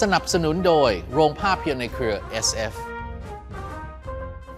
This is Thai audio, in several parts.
สนับสนุนโดยโรงภาพยนตร์ในเครือ SF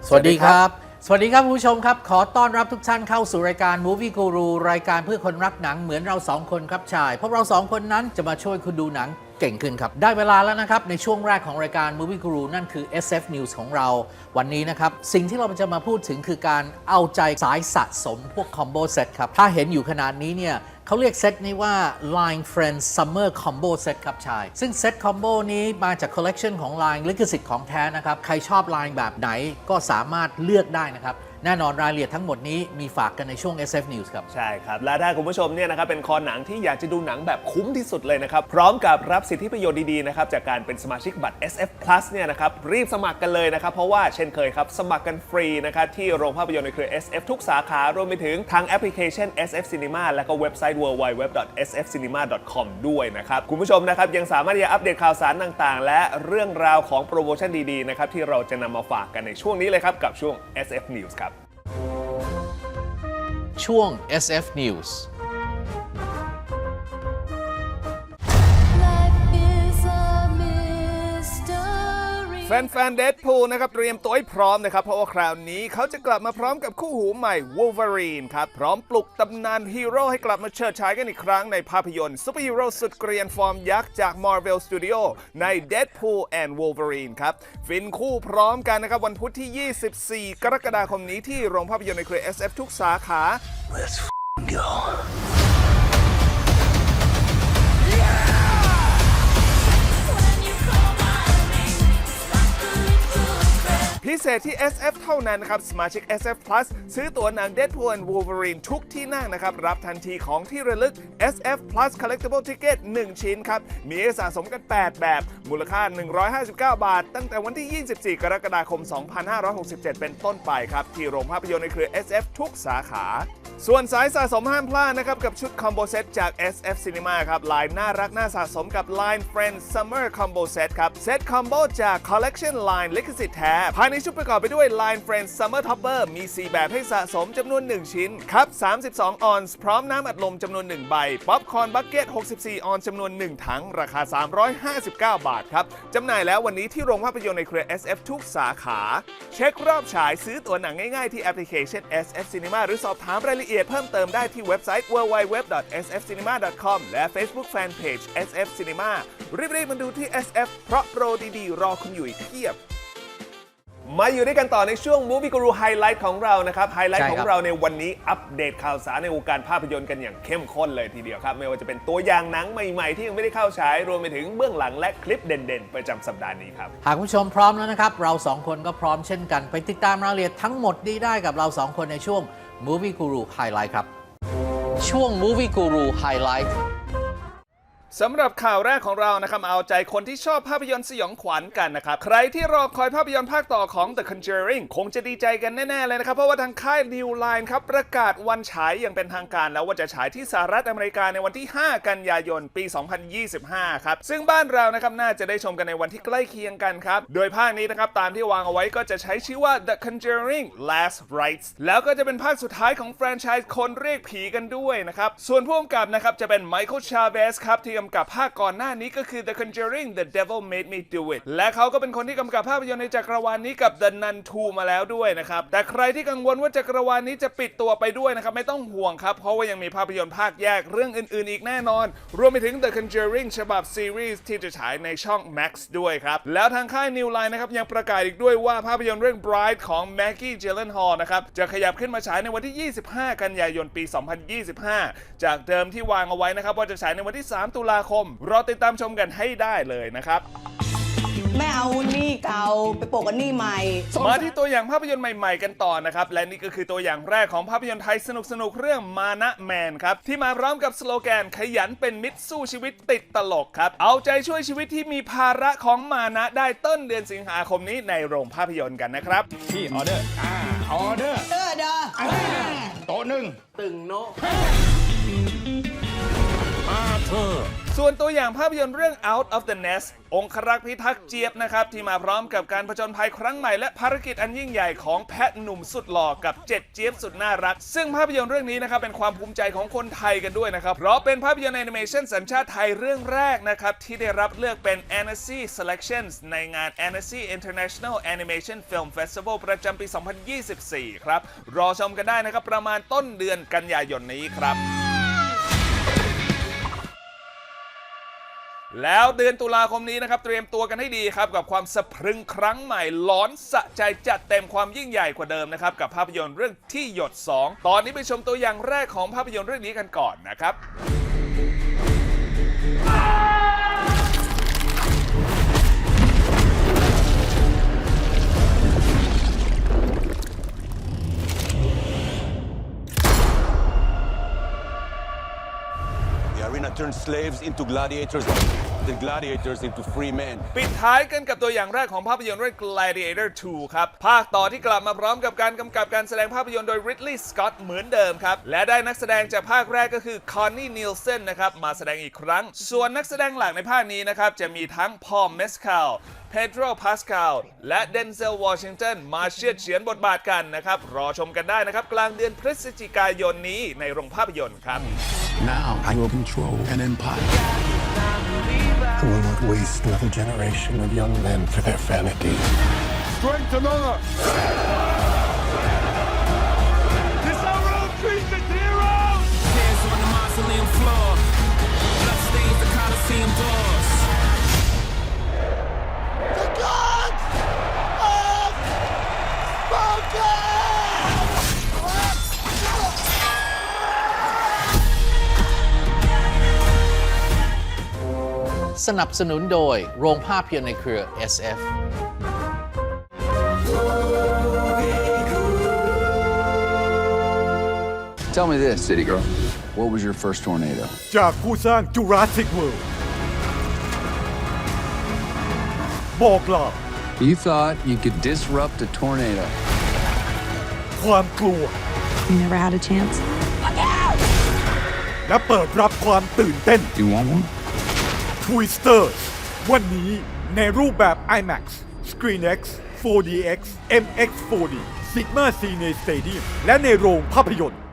สวัสดีครับ สวัสดีครับคุณผู้ชมครับ ขอต้อนรับทุกท่านเข้าสู่รายการ Movie Guru รายการเพื่อคนรักหนังเหมือนเราสองคนครับชายเพราะเราสองคนนั้นจะมาช่วยคุณดูหนังเก่งขึ้นครับ ได้เวลาแล้วนะครับ ในช่วงแรกของรายการ Movie Guru นั่นคือ SF News ของเรา วันนี้นะครับ สิ่งที่เราจะมาพูดถึงคือการเอาใจสายสะสมพวกคอมโบเซตครับ ถ้าเห็นอยู่ขนาดนี้เนี่ยเขาเรียกเซตนี้ว่า Line Friends Summer Combo Set ครับชาย ซึ่งเซตคอมโบนี้มาจากคอลเลกชันของ Line ลิขสิทธิ์ของแท้นะครับ ใครชอบ Line แบบไหนก็สามารถเลือกได้นะครับ แน่นอนรายละเอียดทั้งหมดนี้มีฝากกันในช่วง SF News ครับ ใช่ครับ และถ้าคุณผู้ชมเนี่ยนะครับเป็นคอหนังที่อยากจะดูหนังแบบคุ้มที่สุดเลยนะครับ พร้อมกับรับสิทธิประโยชน์ดีๆนะครับจากการเป็นสมาชิกบัตร SF Plus เนี่ยนะครับรีบสมัครกันเลยนะครับ เพราะว่าเช่นเคยครับ สมัครกันฟรีนะครับที่โรงภาพยนตร์ในเครือ SF ทุกสาขารวมไปถึงทางแอปพลิเคชัน SF Cinema และก็เว็บไซต์ www.sfcinema.com ด้วยนะครับคุณผู้ชมนะครับยังสามารถที่จะอัปเดตข่าวสารต่างๆ และเรื่องราวของโปรโมชั่นดีๆนะครับที่เราจะนำมาฝากกันในช่วงนี้เลยครับกับช่วง SF News ครับ ช่วง SF News แฟนๆเด p พู l นะครับเตรียมตัวให้พร้อมนะครับ เพราะว่าคราวนี้เขาจะกลับมาพร้อมกับคู่หูใหม่ Wolverine ครับ พร้อมปลุกตำนานฮีโร่ให้กลับมาเชิดฉายกันอีกครั้งในภาพยนตร์ซูเปอร์ฮีโร่สุดเกรียนฟอร์มยักษ์จาก Marvel Studio ใน Deadpool and Wolverine ครับ ฟินคู่พร้อมกันนะครับ วันพุธที่ 24 กรกฎาคมนี้ที่โรงภาพยนตร์ในเครือ SF ทุกสาขา พิเศษที่ SF เท่านั้นนะครับ สมาชิก SF Plus ซื้อตั๋วหนัง Deadpool and Wolverine ทุกที่นั่งนะครับ รับทันทีของที่ระลึก SF Plus Collectible Ticket 1 ชิ้นครับ มีสะสมกัน 8 แบบ มูลค่า 159 บาท ตั้งแต่วันที่ 24 กรกฎาคม 2567 เป็นต้นไปครับ ที่โรงภาพยนตร์ในเครือ SF ทุกสาขา ส่วนสายสะสมห้ามพลาดนะครับ กับชุดคอมโบเซตจาก SF Cinema ครับ ลายน่ารักน่าสะสมกับ Line Friends Summer Combo Set ครับ เซตคอมโบจาก Collection Line ลิขสิทธิ์แท้ ภายในชุดประกอบไปด้วย Line Friends Summer Topper มี 4 แบบให้สะสมจำนวน 1 ชิ้น ครับ 32 ออนซ์พร้อมน้ำอัดลมจำนวน 1 ใบ ป๊อปคอร์นบักเก็ต 64 ออนซ์จำนวน 1 ถัง ราคา 359 บาทครับจำหน่ายแล้ววันนี้ที่โรงภาพยนตร์ในเครือ SF ทุกสาขา เช็ครอบฉายซื้อตั๋วหนังง่ายๆที่แอปพลิเคชัน SF Cinema หรือสอบถามรายละเอียดเพิ่มเติมได้ที่เว็บไซต์ www.sfcinema.com และ Facebook Fanpage SF Cinema รีบๆมาดูที่ SF เพราะโปรดีๆ รอคุณอยู่อีกเพียบ มาอยู่ด้วยกันต่อในช่วง Movie Guru Highlight ของเรานะครับ ไฮไลท์ใช่ขคอรับงเราในวันนี้อัปเดตข่าวสารในวงการภาพยนตร์กันอย่างเข้มข้นเลยทีเดียวครับ ไม่ว่าจะเป็นตัวอย่างหนังใหม่ๆ ที่ยังไม่ได้เข้าฉายรวมไปถึงเบื้องหลังและคลิปเด่นๆ ประจำสัปดาห์นี้ครับ หากคุณผู้ชมพร้อมแล้วนะครับ เราสองคนก็พร้อมเช่นกัน ไปติดตามรายละเอียดทั้งหมดนี้ได้กับเราสองคนในช่วง Movie Guru Highlight ครับ ช่วง Movie Guru Highlight สำหรับข่าวแรกของเรานะครับเอาใจคนที่ชอบภาพยนตร์สยองขวัญกันนะครับ ใครที่รอคอยภาพยนตร์ภาคต่อของ The Conjuring คงจะดีใจกันแน่ ๆ เลยนะครับ เพราะว่าทางค่าย New Line ครับ ประกาศวันฉายอย่างเป็นทางการแล้วว่าจะฉายที่สหรัฐอเมริกาในวันที่ 5 กันยายน ปี 2025 ครับ ซึ่งบ้านเรานะครับน่าจะได้ชมกันในวันที่ใกล้เคียงกันครับ โดยภาคนี้นะครับตามที่วางเอาไว้ก็จะใช้ชื่อว่า The Conjuring Last Rites แล้วก็จะเป็นภาคสุดท้ายของแฟรนไชส์คนเรียกผีกันด้วยนะครับส่วนผู้กำกับนะครับจะเป็น Michael Chavez ครับที่ำกับภาคก่อนหน้านี้ก็คือ The Conjuring The Devil Made Me Do It และเขาก็เป็นคนที่กำกับภาพยนตร์ในจักรวาลนี้กับ The Nun 2 มาแล้วด้วยนะครับ แต่ใครที่กังวลว่าจักรวาลนี้จะปิดตัวไปด้วยนะครับ ไม่ต้องห่วงครับ เพราะว่ายังมีภาพยนตร์ภาคแยกเรื่องอื่นๆ อีกแน่นอน รวมไปถึง The Conjuring ฉบับซีรีส์ที่จะฉายในช่อง Max ด้วยครับ แล้วทางค่าย New Line นะครับยังประกาศอีกด้วยว่าภาพยนตร์เรื่อง Bride ของ Maggie Gyllenhaal นะครับจะขยับขึ้นมาฉายในวันที่ 25 กันยายนปี 2025 จากเดิมที่วางเอาไว้นะครับว่าจะฉายในวันที่ 3 ตุลาคม รอติดตามชมกันให้ได้เลยนะครับไม่เอาหนี่เก่าไปโปะกันหนี่ใหม่ มาที่ตัวอย่างภาพยนตร์ใหม่ ๆ กันต่อนะครับ และนี่ก็คือตัวอย่างแรกของภาพยนตร์ไทยสนุกๆเรื่องมานะแมนครับ ที่มาพร้อมกับสโลแกนขยันเป็นมิตรสู้ชีวิตติดตลกครับ เอาใจช่วยชีวิตที่มีภาระของมานะได้ต้นเดือนสิงหาคมนี้ในโรงภาพยนตร์กันนะครับ พี่ออเดอร์ อ่า ออเดอร์เออเด้ออ่าโต๊ะหนึ่งตึงโนอ่าเธอ ส่วนตัวอย่างภาพยนตร์เรื่อง Out of the Nest องครักษ์พิทักษ์เจี๊ยบนะครับ ที่มาพร้อมกับการผจญภัยครั้งใหม่และภารกิจอันยิ่งใหญ่ของแพทหนุ่มสุดหล่อกับเจ็ดเจี๊ยบสุดน่ารัก ซึ่งภาพยนตร์เรื่องนี้นะครับเป็นความภูมิใจของคนไทยกันด้วยนะครับเพราะเป็นภาพยนตร์แอนิเมชันสัญชาติไทยเรื่องแรกนะครับที่ได้รับเลือกเป็น Annecy Selections ในงาน Annecy International Animation Film Festival ประจำปี 2024 ครับรอชมกันได้นะครับประมาณต้นเดือนกันยายนนี้ครับ แล้วเดือนตุลาคมนี้นะครับ เตรียมตัวกันให้ดีครับ กับความสะพรึงครั้งใหม่หลอนสะใจจัดเต็มความยิ่งใหญ่กว่าเดิมนะครับ กับภาพยนตร์เรื่องที่หยด 2 ตอนนี้ไปชมตัวอย่างแรกของภาพยนตร์เรื่องนี้กันก่อนนะครับ arena turns slaves into gladiators, the gladiators into free men. ปิดท้ายกันกับตัวอย่างแรกของภาพยนตร์เรื่อง Gladiator 2 ครับ ภาคต่อที่กลับมาพร้อมกับการกำกับการแสดงภาพยนตร์โดย Ridley Scott เหมือนเดิมครับ และได้นักแสดงจากภาคแรกก็คือ Connie Nielsen นะครับ มาแสดงอีกครั้ง ส่วนนักแสดงหลักในภาคนี้นะครับ จะมีทั้ง Paul Mescal Pedro Pascal และ Denzel Washington มาเชื่อดเฉือนบทบาทกันนะครับ รอชมกันได้นะครับ กลางเดือนพฤศจิกายนนี้ในโรงภาพยนตร์ครับ now I will control an empire I will not waste another generation of young men for their vanity. strength and honor this our own treatment heroes Hands on the mausoleum floor. Blood stains the Coliseum doors. สนับสนุนโดยโรงภาพยนตร์ในเครือ SF Tell me this, City Girl. What was your first tornado? จากผู้สร้าง Jurassic World บอกกล่าว You thought you could disrupt a tornado. ความกลัว You never had a chance. และเปิดรับความตื่นเต้น You want one? Twisters วันนี้ในรูปแบบ IMAX ScreenX 4DX MX4D Sigma Cine Stadium และในโรงภาพยนตร์